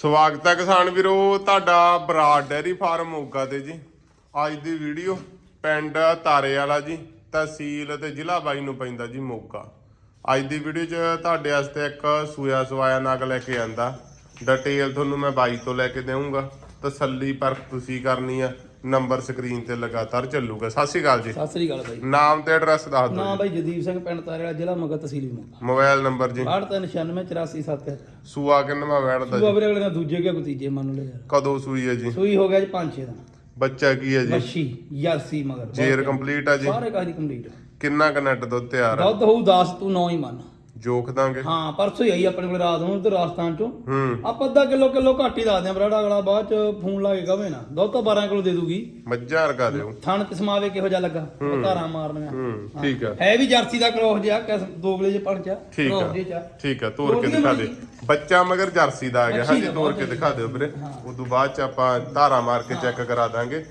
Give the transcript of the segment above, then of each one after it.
ਸਵਾਗਤ ਹੈ ਕਿਸਾਨ ਵੀਰੋ, ਤੁਹਾਡਾ ਬਰਾਡ ਡੈਰੀ ਫਾਰਮ ਮੋਗਾ ਤੇ ਜੀ। ਅੱਜ ਦੀ ਵੀਡੀਓ ਪਿੰਡ ਤਾਰੇ ਵਾਲਾ ਜੀ, ਤਹਿਸੀਲ ਤੇ ਜ਼ਿਲ੍ਹਾ ਬਾਈ ਨੂੰ ਪੈਂਦਾ ਜੀ ਮੋਗਾ। ਅੱਜ ਦੀ ਵੀਡੀਓ 'ਚ ਤੁਹਾਡੇ ਵਾਸਤੇ ਇੱਕ ਸੂਇਆ ਸਵਾਇਆ ਨਗ ਲੈ ਕੇ ਆਂਦਾ। ਡਿਟੇਲ ਤੁਹਾਨੂੰ ਮੈਂ ਬਾਈ ਤੋਂ ਲੈ ਕੇ ਦੇਵਾਂਗਾ ਤਸੱਲੀ ਪਰਖ ਤੁਸੀਂ ਕਰਨੀ ਆ। ਨੰਬਰ ਸਕਰੀਨ ਤੇ ਲਗਾਤਾਰ ਚੱਲੂਗਾ। ਸਤਿ ਸ਼੍ਰੀ ਅਕਾਲ ਜੀ। ਸਤਿ ਸ੍ਰੀ ਅਕਾਲ ਬਾਈ। ਨਾਮ ਤੇ ਐਡਰੈਸ ਦੱਸ ਦਿਓ ਨਾਮ ਬਾਈ ਜਦੀਪ ਸਿੰਘ ਪਿੰਡ ਤਾਰੇ ਵਾਲਾ ਜ਼ਿਲ੍ਹਾ ਮਗਾ ਤਹਿਸੀਲ ਮੋਗਾ ਮੋਬਾਈਲ ਨੰਬਰ ਜੀ। 83968477 ਸੂਆ ਕਿੰਨਵਾ ਬੈਠਦਾ ਜੀ। ਤੂੰ ਅਗਲੇ ਅਗਲੇ ਦਾ ਦੂਜੇ ਕਿ ਤੀਜੇ ਮੰਨ ਲੈ ਯਾਰ। ਕਦੋਂ ਸੂਈ ਹੈ ਜੀ? ਸੂਈ ਹੋ ਗਿਆ ਜੀ 5-6 ਦਾ। ਬੱਚਾ ਕੀ ਹੈ ਜੀ? ਮੱਛੀ ਯਾਸੀ ਮਗਰ। ਜੇਰ ਕੰਪਲੀਟ ਆ ਜੀ। ਸਾਰੇ ਕਾਹਦੀ ਕੰਪਲੀਟ ਕਿੰਨਾ ਕਨੈਟ ਦੁੱਧ ਤਿਆਰ ਆ? ਦੁੱਧ ਹੋਊ 10 ਤੂੰ 9 ਹੀ ਮੰਨ। ਜੋਖ ਦਾਂਗੇ। ਹਾਂ ਪਰਸੋਂ ਹੀ ਆਈ ਆਪਣੇ ਕੋਲ ਰਾਤ ਨੂੰ ਤੇ ਰਾਜਸਥਾਨ ਚੋਂ। ਹੂੰ। ਆਪਾਂ ਅੱਧਾ ਕਿਲੋ ਕਿਲੋ ਘੱਟ ਹੀ ਦੱਸਦੇ ਆ ਬਰਾੜਾ ਅਗਲਾ ਬਾਅਦ ਚ ਫੋਨ ਲਾ ਕੇ ਕਵੇ ਨਾ। ਦੁੱਧ ਤਾਂ 12 ਕਿਲੋ ਦੇ ਦੂਗੀ। ਮੱਝਾਂ ਰਗਾ ਦਿਓ। ਥਣ ਤੇ ਸਮਾਵੇ ਕਿਹੋ ਜਿਹਾ ਲੱਗਾ। ਉਹ ਧਾਰਾਂ ਮਾਰਨੀਆਂ। ਹੂੰ ਠੀਕ ਆ। ਹੈ ਵੀ ਜਰਸੀ ਦਾ ਕ੍ਰੋਸ ਜਿਹਾ ਕਿਸ ਦੋਗਲੇ ਚ ਪਣ ਚ ਠੀਕ ਆ। ਠੀਕ ਆ ਤੋੜ ਕੇ ਦਿਖਾ ਦੇ। ਬੱਚਾ ਮਗਰ ਜਰਸੀ ਦਾ ਆ ਗਿਆ। ਹਾਂਜੀ ਤੋੜ ਕੇ ਦਿਖਾ ਦਿਓ ਵੀਰੇ। ਉਦੋਂ ਬਾਅਦ ਚ ਆਪਾਂ ਧਾਰਾ ਮਾਰ ਕੇ ਚੈੱਕ ਕਰਾ ਦਾਂਗੇ।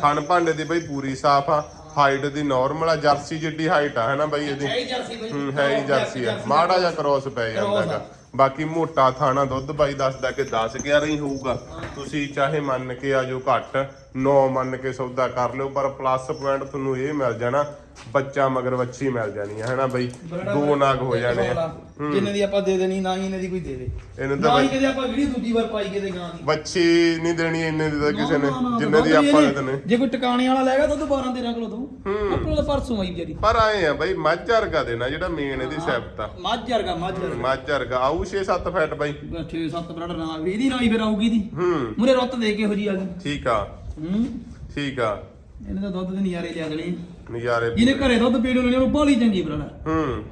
ਥਣ ਭਾਂਡੇ ਦੀ ਬਈ ਪੂਰੀ ਸਾਫ਼ ਆ। ਹਾਈਟ ਦੀ ਨਾਰਮਲ ਆ ਜਰਸੀ ਜਿੱਡੀ ਹਾਈਟ ਆ ਹੈਨਾ ਬਈ ਇਹਦੀ? ਹੈ ਹੀ ਜਰਸੀ ਬਈ ਹੂੰ ਹੈ ਹੀ ਜਰਸੀ ਆ। ਮਾੜਾ ਜਿਹਾ ਕ੍ਰੋਸ ਪੈ ਜਾਂਦਾ ਹੈਗਾ। ਬਾਕੀ ਮੋਟਾ ਥਾਣਾ ਦੁੱਧ ਬਾਈ ਦੱਸਦਾ ਕਿ 10 11 ਹੀ ਹੋਊਗਾ। ਤੁਸੀਂ ਚਾਹੇ ਮੰਨ ਕੇ ਆਜੋ ਘੱਟ 9 ਮੰਨ ਕੇ ਸੌਦਾ ਕਰ ਲਿਓ ਪਰ ਪਲੱਸ ਪੁਆਇੰਟ ਤੁਹਾਨੂੰ ਇਹ ਮਿਲ ਜਾਣਾ ਬੱਚਾ ਮਗਰ ਵੱਛੀ ਮਿਲ ਜਾਣੀ ਹੈ ਹੈਨਾ ਬਈ? ਦੋ ਨਾਗ ਹੋ ਜਾਣੇ ਆ। ਜਿੰਨੇ ਦੀ ਆਪਾਂ ਦੇ ਦੇਣੀ ਨਾ ਹੀ ਇਹਨੇ ਦੀ ਕੋਈ ਦੇਵੇ ਇਹਨੂੰ ਤਾਂ ਨਾ ਹੀ ਬਈ ਕਦੇ ਆਪਾਂ ਵੀਡੀਓ ਦੂਜੀ ਵਾਰ ਪਾਈ ਕਿਤੇ ਗਾਂ ਦੀ। ਵੱਛੀ ਨਹੀਂ ਦੇਣੀ ਇੰਨੇ ਦੀ ਤਾਂ ਕਿਸੇ ਨੇ। ਨਾ, ਨਾ, ਨਾ, ਜਿੰਨੇ ਦੀ ਆਪਾਂ ਦੇ ਦੇਣੇ ਜੇ ਕੋਈ ਟਿਕਾਣੇ ਵਾਲਾ ਲੈਗਾ ਤਾਂ 12 13 ਕਿਲੋ ਦਊ। ਆਪਣੇ ਕੋਲ ਪਰਸੋਂ ਆਈ ਵਿਚਾਰੀ। ਪਰ ਆਏ ਆ ਬਈ ਮੱਝ ਵਰਗਾ ਦੇਣਾ ਜਿਹੜਾ ਮੇਨ ਇਹਦੀ ਆ। ਮੱਝ ਵਰਗਾ ਮੱਝ ਵਰਗਾ। ਮੱਝ ਵਰਗਾ। ਆਊ 6-7 ਫੈਟ ਬਾਈ। 6 7 ਬਰੜ ਨਾ ਵੀ ਇਹਦੀ ਨਾ ਹੀ ਫਿਰ ਆਊਗੀ ਦੀ। ਹੂੰ। ਮੁਰੇ ਰੁੱਤ ਦੇ ਕੇ ਹੋ ਜੀ ਆ ਗਈ। ਠੀਕ ਆ। ਹੂੰ। ਠੀਕ ਆ। ਇਹਨੇ ਤਾਂ ਦੁੱਧ ਦੇ ਨਜ਼ਾਰੇ ਲਿਆ ਦੇਣੇ ਨਜ਼ਾਰੇ ਜਿਹਨੇ ਘਰੇ ਦੁੱਧ ਪੀਣ ਨੂੰ ਉਹਨੂੰ ਬਾਲੀ ਚੰਗੀ ਬਰੜਾ ਹੂੰ।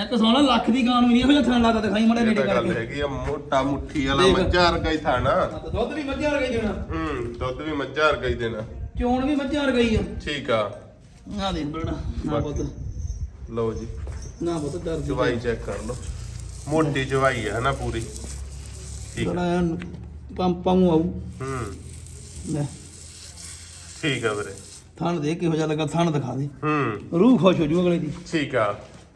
ਇੱਕ ਸੋਣਾ ਲੱਖ ਦੀ ਗਾਂ ਨੂੰ ਨਹੀਂ ਇਹੋ ਜਿਹਾ ਥਣ ਲੱਗਦਾ ਦਿਖਾਈ ਮਾੜੇ ਇਹ ਨੇੜੇ ਤਾਂ ਗੱਲ ਕਰਕੇ। ਹੈਗੀ ਆ ਮੋਟਾ ਮੁੱਠੀ ਵਾਲਾ ਦੇਖ। ਮੱਝਾਂ ਵਰਗਾ ਹੀ ਥਾਣਾ ਹਾਂ, ਤਾਂ ਦੁੱਧ ਵੀ ਮੱਝਾਂ ਵਰਗਾ ਹੀ ਦੇਣਾ। ਹੂੰ ਦੁੱਧ ਵੀ ਮੱਝਾਂ ਵਰਗਾ ਹੀ ਦੇਣਾ। ਚੋਣ ਵੀ ਮੱਝਾਂ ਵਰਗਾ ਹੀ ਆ। ਠੀਕ ਆ। ਆ ਦੇ ਬਰੜਾ ਨਾ ਪੁੱਤ। ਲਓ ਜੀ। ਨਾ ਪੁੱਤ ਦਰਦ ਚਵਾਈ ਚੈੱਕ ਕਰ ਲਓ। ਮੋਟੀ ਚਵਾਈ ਹੈ ਹਨਾ ਪੂਰੀ? ਠੀਕ ਆ। ਬੜਾ ਪੰਪਾਂ ਨੂੰ ਆਊ। ਹੂੰ। ਲੈ। ਠੀਕ ਆ ਵੀਰੇ। ਥਣ ਦੇ ਕਿਹੋ ਜਿਹਾ ਲੱਗਾ ਥਣ ਦਿਖਾ ਦੇ। ਹੂੰ। ਰੂਹ ਖੁਸ਼ ਹੋ ਜੂ ਅਗਲੇ ਦੀ। ਠੀਕ ਆ।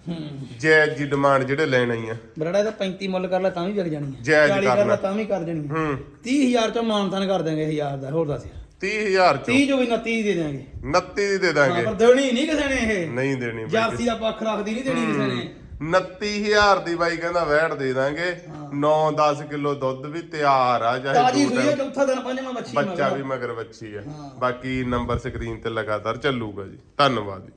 ਹੂੰ। ਜੈ ਜੀ ਡਿਮਾਂਡ ਜਿਹੜੇ ਲੈਣ ਆਈ ਆ। ਬਰੜਾ ਇਹਦਾ 35 ਮੁੱਲ ਕਰ ਲੈ ਤਾਂ ਵੀ ਵਿਕ ਜਾਣੀ ਹੈ ਜਾਇਜ਼ 40 ਕਰ ਕਰ ਲੈ। ਤਾਂ ਵੀ ਕਰ ਜਾਣੀ ਹੈ। ਹੂੰ 30000 ਚ ਮਾਨਤਾਨ ਕਰ ਦਾਂਗੇ 1000 ਦਾ ਹੋਰ ਦੱਸ ਯਾਰ। 30000 ਚੋਂ। 30 ਜੋ ਵੀ ਨਾ 30 ਦੇ ਦਾਂਗੇ 29 ਦੀ ਦੇ ਦਾਂਗੇ। ਪਰ ਦੇਣੀ ਨਹੀਂ ਕਿਸੇ ਨੇ ਇਹ। ਨਹੀਂ ਦੇਣੀ ਬਾਈ। ਜਾਰਸੀ ਦਾ ਪੱਖ ਰੱਖਦੀ ਨਹੀਂ ਦੇਣੀ ਕਿਸੇ ਨੇ। 29000 ਦੀ ਬਾਈ ਕਹਿੰਦਾ ਵੈਟ ਦੇ ਦਾਂਗੇ। 9-10 ਕਿਲੋ ਦੁੱਧ ਵੀ ਤਿਆਰ ਆ ਚਾਹੇ ਤਾਜੀ ਸੂਈ ਹੈ ਚੌਥਾ ਦਿਨ ਪੰਜਵਾਂ ਮੱਛੀ ਬੱਚਾ ਮਗਰ। ਵੀ ਮਗਰ ਬੱਚੀ ਆ। ਬਾਕੀ ਨੰਬਰ ਸਕਰੀਨ ਤੇ ਲਗਾਤਾਰ ਚੱਲੂਗਾ ਜੀ। ਧੰਨਵਾਦ ਜੀ।